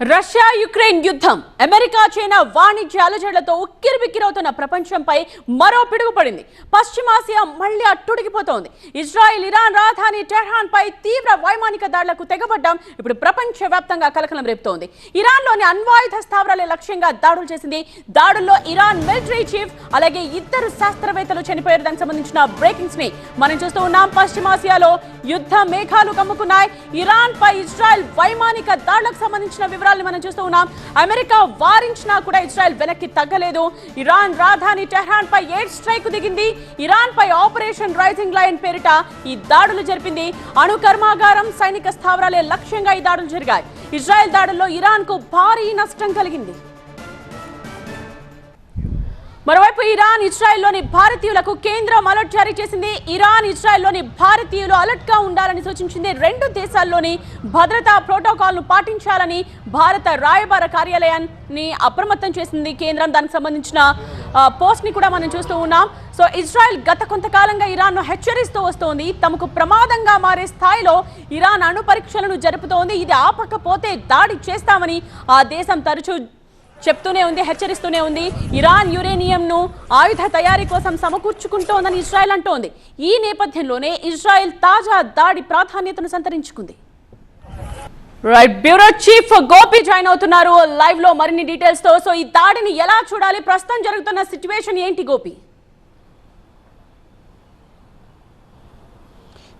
Russia Ukraine యుద్ధం. America China వాణిజ్య అలజడులతో ఉక్కిరిబిక్కిరవుతున్న ప్రపంచంపై మరో పిడుగు పడింది పశ్చిమాసియా మళ్ళీ అట్టుడికిపోతోంది ఇజ్రాయెల్ ఇరాన్ రాజధాని టెహ్రాన్ పై తీవ్ర వైమానిక దాడులకు తెగబడ్డం ఇప్పుడు ప్రపంచవ్యాప్తంగా కలకలం రేపుతోంది. ఇరాన్లోని అణ్వాయుధ స్థావరాలే లక్ష్యంగా దాడులు చేసింది. దాడుల్లో ఇరాన్ మిలిటరీ చీఫ్ అలాగే ఇద్దరు శాస్త్రవేత్తలు చనిపోయారు దానికి సంబంధించిన బ్రేకింగ్స్ని మనం చూస్తూ ఉన్నాం పశ్చిమాసియాలో యుద్ధ మేఘాలు కమ్ముకున్నాయి. ఇరాన్ పై ఇజ్రాయెల్ వైమానిక దాడులకు సంబంధించిన వివరాలను మనం చూస్తూ ఉన్నాం. అమెరికా వారించినా కూడా ఇజ్రాయెల్ వెనక్కి తగ్గలేదు. ఇరాన్ రాజధాని టెహ్రాన్ పై ఎయిర్ స్ట్రైక్ దిగింది. ఇరాన్ పై ఆపరేషన్ రైజింగ్ లైన్ పేరిట ఈ దాడులు జరిపింది. అణు కర్మాగారం సైనిక స్థావరాలే లక్ష్యంగా ఈ దాడులు జరిగాయి. ఇజ్రాయెల్ దాడుల్లో ఇరాన్కు భారీ నష్టం కలిగింది. మరోవైపు ఇరాన్ ఇజ్రాయెల్లోని భారతీయులకు కేంద్రం అలర్ట్ జారీ చేసింది. ఇరాన్ ఇజ్రాయెల్లోని భారతీయులు అలర్ట్గా ఉండాలని సూచించింది. రెండు దేశాల్లోని భద్రతా ప్రోటోకాల్ను పాటించాలని భారత రాయబార కార్యాలయాన్ని అప్రమత్తం చేసింది కేంద్రం. దానికి సంబంధించిన పోస్ట్ని కూడా మనం చూస్తూ ఉన్నాం. సో ఇజ్రాయెల్ గత కొంతకాలంగా ఇరాన్ను హెచ్చరిస్తూ వస్తోంది. తమకు ప్రమాదంగా మారే స్థాయిలో ఇరాన్ అణు పరీక్షలను జరుపుతోంది. ఇది ఆపకపోతే దాడి చేస్తామని ఆ దేశం తరచూ చెప్తూనే ఉంది హెచ్చరిస్తూనే ఉంది. ఇరాన్ యురేనియంను ఆయుధ తయారీ కోసం సమకూర్చుకుంటోందని ఇజ్రాయెల్ అంటోంది. ఈ నేపథ్యంలోనే ఇజ్రాయెల్ తాజా దాడి ప్రాధాన్యతను సంతరించుకుంది. Right bureau chief Gopi join అవుతున్నారు. లైవ్లో మరిన్ని డీటెయిల్స్తో సో ఈ దాడిని ఎలా చూడాలి? ప్రస్తుతం జరుగుతున్న సిచ్యువేషన్ ఏంటి గోపి?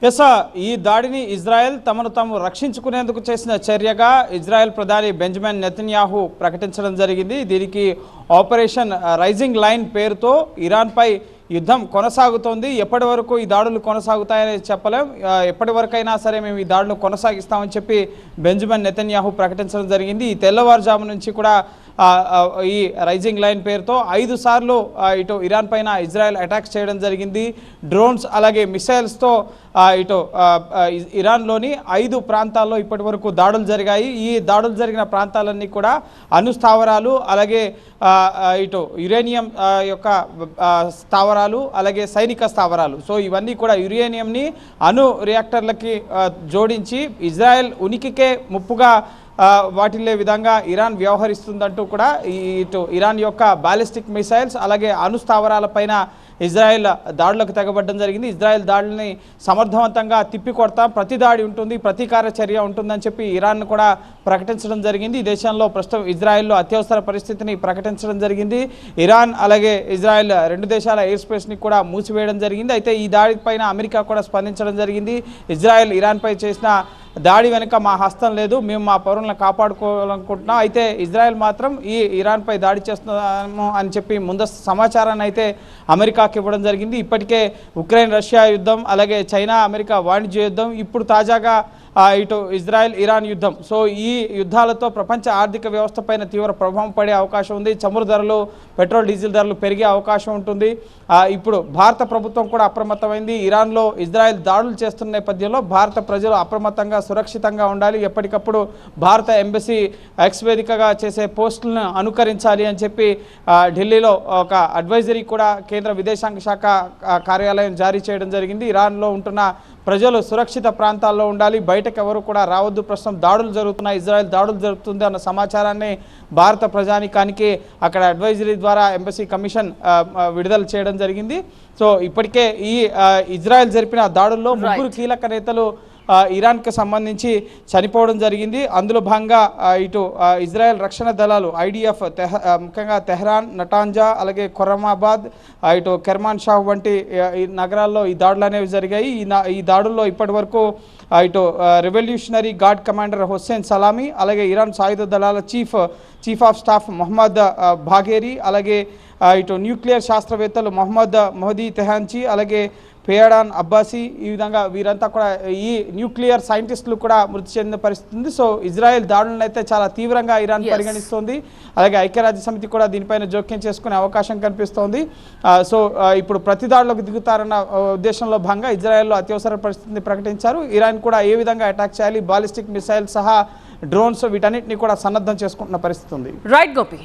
ఎస్ ఈ దాడిని ఇజ్రాయెల్ తమను తాము రక్షించుకునేందుకు చేసిన చర్యగా ఇజ్రాయెల్ ప్రధాని బెంజమిన్ నెతన్యాహు ప్రకటించడం జరిగింది. దీనికి ఆపరేషన్ రైజింగ్ లైన్ పేరుతో ఇరాన్పై యుద్ధం కొనసాగుతోంది. ఎప్పటి వరకు ఈ దాడులు కొనసాగుతాయని చెప్పలేం. ఎప్పటి వరకైనా సరే మేము ఈ దాడులు కొనసాగిస్తామని చెప్పి బెంజమిన్ నెతన్యాహు ప్రకటించడం జరిగింది. ఈ తెల్లవారుజాము నుంచి కూడా ఈ రైజింగ్ లైన్ పేరుతో ఐదు సార్లు ఇటు ఇరాన్ పైన ఇజ్రాయెల్ అటాక్స్ చేయడం జరిగింది. డ్రోన్స్ అలాగే మిసైల్స్తో ఇటు ఇరాన్లోని ఐదు ప్రాంతాల్లో ఇప్పటి వరకు దాడులు జరిగాయి. ఈ దాడులు జరిగిన ప్రాంతాలన్నీ కూడా అనుస్థావరాలు అలాగే ఇటు యురేనియం యొక్క స్థావరాలు అలాగే సైనిక స్థావరాలు. సో ఇవన్నీ కూడా యురేనియంని అణు రియాక్టర్లకి జోడించి ఇజ్రాయెల్ ఉనికికే ముప్పుగా వాటిల్లే విధంగా ఇరాన్ వ్యవహరిస్తుందంటూ కూడా ఈ ఇటు ఇరాన్ యొక్క బాలిస్టిక్ మిసైల్స్ అలాగే అణుస్థావరాలపైన ఇజ్రాయెల్ దాడులకు తెగబడడం జరిగింది. ఇజ్రాయెల్ దాడుల్ని సమర్థవంతంగా తిప్పికొడతాం ప్రతి దాడి ఉంటుంది ప్రతీకార చర్య ఉంటుందని చెప్పి ఇరాన్ కూడా ప్రకటించడం జరిగింది. ఈ దేశంలో ప్రస్తుతం ఇజ్రాయెల్లో అత్యవసర పరిస్థితిని ప్రకటించడం జరిగింది. ఇరాన్ అలాగే ఇజ్రాయెల్ రెండు దేశాల ఎయిర్ స్పేస్ని కూడా మూసివేయడం జరిగింది. అయితే ఈ దాడిపైన అమెరికా కూడా స్పందించడం జరిగింది. ఇజ్రాయెల్ ఇరాన్పై చేసిన దాడి వెనుక మా హస్తం లేదు మేము మా పౌరులను కాపాడుకోవాలనుకుంటున్నాం. అయితే ఇజ్రాయెల్ మాత్రం ఈ ఇరాన్పై దాడి చేస్తున్నాము అని చెప్పి ముందస్తు సమాచారాన్ని అయితే అమెరికా షాక్ ఇవ్వడం జరిగింది. ఇప్పటికే ఉక్రెయిన్ రష్యా యుద్ధం అలాగే చైనా అమెరికా వాణిజ్య యుద్ధం ఇప్పుడు తాజాగా ఇటు ఇజ్రాయెల్ ఇరాన్ యుద్ధం. సో ఈ యుద్ధాలతో ప్రపంచ ఆర్థిక వ్యవస్థ పైన తీవ్ర ప్రభావం పడే అవకాశం ఉంది. చమురు ధరలు పెట్రోల్ డీజిల్ ధరలు పెరిగే అవకాశం ఉంటుంది. ఇప్పుడు భారత ప్రభుత్వం కూడా అప్రమత్తమైంది. ఇరాన్లో ఇజ్రాయెల్ దాడులు చేస్తున్న నేపథ్యంలో భారత ప్రజలు అప్రమత్తంగా సురక్షితంగా ఉండాలి. ఎప్పటికప్పుడు భారత ఎంబసీ ఎక్స్ వేదికగా చేసే పోస్టులను అనుకరించాలి అని చెప్పి ఢిల్లీలో ఒక అడ్వైజరీ కూడా కేంద్ర విదేశాంగ శాఖ కార్యాలయం జారీ చేయడం జరిగింది. ఇరాన్లో ఉంటున్న ప్రజలు సురక్షిత ప్రాంతాల్లో ఉండాలి బయటకు ఎవరు కూడా రావద్దు. ప్రస్తుతం దాడులు జరుగుతున్నాయి ఇజ్రాయెల్ దాడులు జరుగుతుంది అన్న సమాచారాన్ని భారత ప్రజానికానికి అక్కడ అడ్వైజరీ ద్వారా ఎంబసీ కమిషన్ విడుదల చేయడం జరిగింది. సో ఇప్పటికే ఈ ఇజ్రాయెల్ జరిపిన దాడుల్లో ముగ్గురు కీలక నేతలు ఇరాన్కి సంబంధించి చనిపోవడం జరిగింది. అందులో భాగంగా ఇటు ఇజ్రాయెల్ రక్షణ దళాలు ఐడిఎఫ్ తెహ ముఖ్యంగా తెహ్రాన్ నటాంజా అలాగే ఖొరమాబాద్ ఇటు కెర్మాన్ షాహ్ వంటి ఈ నగరాల్లో ఈ దాడులు అనేవి జరిగాయి. ఈ ఈ దాడుల్లో ఇప్పటి వరకు ఇటు revolutionary guard commander Hossein Salami అలాగే ఇరాన్ సాయుధ దళాల chief chief of staff Mohammad Bagheri అలాగే ఇటు న్యూక్లియర్ శాస్త్రవేత్తలు మొహమ్మద్ మొహదీ తెహాన్చి అలాగే పేయడాన్ అబ్బాసీ ఈ విధంగా వీరంతా కూడా ఈ న్యూక్లియర్ సైంటిస్టులు కూడా మృతి చెందిన పరిస్థితి ఉంది. సో ఇజ్రాయెల్ దాడులను అయితే చాలా తీవ్రంగా ఇరాన్. పరిగణిస్తోంది. అలాగే ఐక్యరాజ్య సమితి కూడా దీనిపైన జోక్యం చేసుకునే అవకాశం కనిపిస్తోంది. సో ఇప్పుడు ప్రతి దాడిలోకి దిగుతారన్న ఉద్దేశంలో భాగంగా ఇజ్రాయెల్లో అత్యవసర పరిస్థితిని ప్రకటించారు. ఇరాన్ కూడా ఏ విధంగా అటాక్ చేయాలి బాలిస్టిక్ మిసైల్ సహా డ్రోన్స్ వీటన్నిటిని కూడా సన్నద్ధం చేసుకుంటున్న పరిస్థితి ఉంది. రైట్ గోపి